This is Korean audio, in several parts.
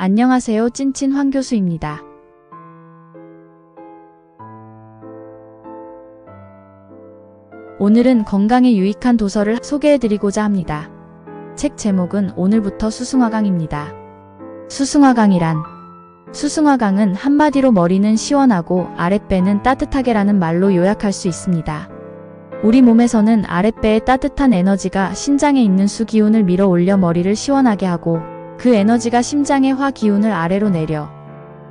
안녕하세요. 찐친 황 교수입니다. 오늘은 건강에 유익한 도서를 소개해드리고자 합니다. 책 제목은 오늘부터 수승화강입니다. 수승화강이란 수승화강은 한마디로 머리는 시원하고 아랫배는 따뜻하게라는 말로 요약할 수 있습니다. 우리 몸에서는 아랫배의 따뜻한 에너지가 신장에 있는 수 기운을 밀어 올려 머리를 시원하게 하고 그 에너지가 심장의 화 기운을 아래로 내려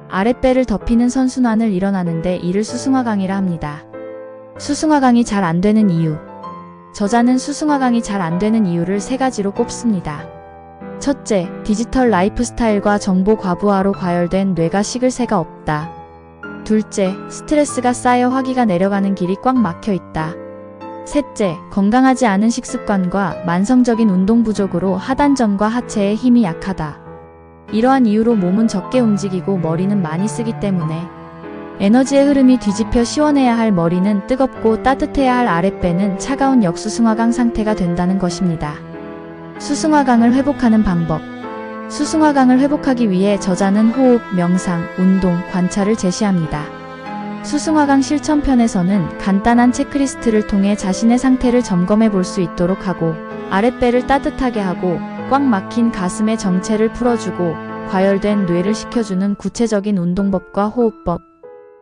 아랫배를 덮이는 선순환을 일어나는데 이를 수승화강이라 합니다. 수승화강이 잘 안 되는 이유. 저자는 수승화강이 잘 안 되는 이유를 세 가지로 꼽습니다. 첫째, 디지털 라이프 스타일과 정보 과부하로 과열된 뇌가 식을 새가 없다. 둘째, 스트레스가 쌓여 화기가 내려가는 길이 꽉 막혀 있다. 셋째, 건강하지 않은 식습관과 만성적인 운동 부족으로 하단전과 하체의 힘이 약하다. 이러한 이유로 몸은 적게 움직이고 머리는 많이 쓰기 때문에 에너지의 흐름이 뒤집혀 시원해야 할 머리는 뜨겁고 따뜻해야 할 아랫배는 차가운 역수승화강 상태가 된다는 것입니다. 수승화강을 회복하는 방법. 수승화강을 회복하기 위해 저자는 호흡, 명상, 운동, 관찰을 제시합니다. 수승화강 실천편에서는 간단한 체크리스트를 통해 자신의 상태를 점검해 볼 수 있도록 하고 아랫배를 따뜻하게 하고 꽉 막힌 가슴의 정체를 풀어주고 과열된 뇌를 식혀주는 구체적인 운동법과 호흡법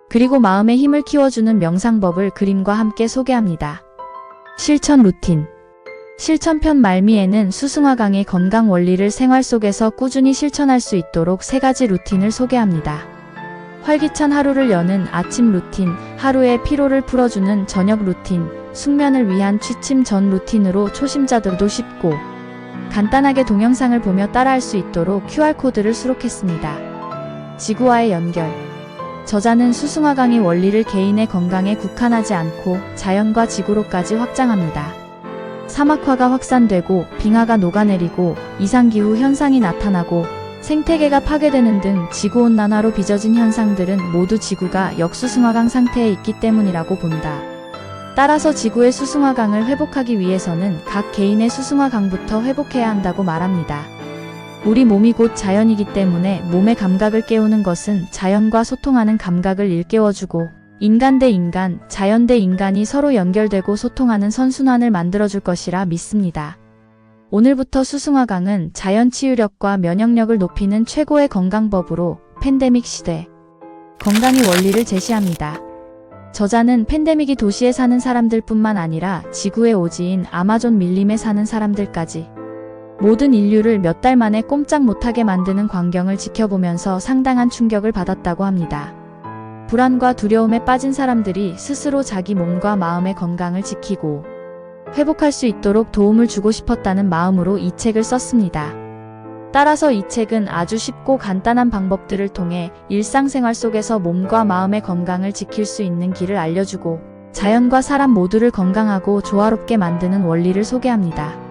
그리고 마음의 힘을 키워주는 명상법을 그림과 함께 소개합니다. 실천 루틴 실천편 말미에는 수승화강의 건강 원리를 생활 속에서 꾸준히 실천할 수 있도록 세 가지 루틴을 소개합니다. 활기찬 하루를 여는 아침 루틴, 하루의 피로를 풀어주는 저녁 루틴, 숙면을 위한 취침 전 루틴으로 초심자들도 쉽고 간단하게 동영상을 보며 따라할 수 있도록 QR코드를 수록했습니다. 지구와의 연결. 저자는 수승화 강의 원리를 개인의 건강에 국한하지 않고 자연과 지구로까지 확장합니다. 사막화가 확산되고 빙하가 녹아내리고 이상기후 현상이 나타나고 생태계가 파괴되는 등 지구온난화로 빚어진 현상들은 모두 지구가 역수승화강 상태에 있기 때문이라고 본다. 따라서 지구의 수승화강을 회복하기 위해서는 각 개인의 수승화강부터 회복해야 한다고 말합니다. 우리 몸이 곧 자연이기 때문에 몸의 감각을 깨우는 것은 자연과 소통하는 감각을 일깨워주고 인간 대 인간, 자연 대 인간이 서로 연결되고 소통하는 선순환을 만들어줄 것이라 믿습니다. 오늘부터 수승화강은 자연 치유력과 면역력을 높이는 최고의 건강법으로 팬데믹 시대 건강의 원리를 제시합니다. 저자는 팬데믹이 도시에 사는 사람들뿐만 아니라 지구의 오지인 아마존 밀림에 사는 사람들까지 모든 인류를 몇 달 만에 꼼짝 못하게 만드는 광경을 지켜보면서 상당한 충격을 받았다고 합니다. 불안과 두려움에 빠진 사람들이 스스로 자기 몸과 마음의 건강을 지키고 회복할 수 있도록 도움을 주고 싶었다는 마음으로 이 책을 썼습니다. 따라서 이 책은 아주 쉽고 간단한 방법들을 통해 일상생활 속에서 몸과 마음의 건강을 지킬 수 있는 길을 알려주고 자연과 사람 모두를 건강하고 조화롭게 만드는 원리를 소개합니다.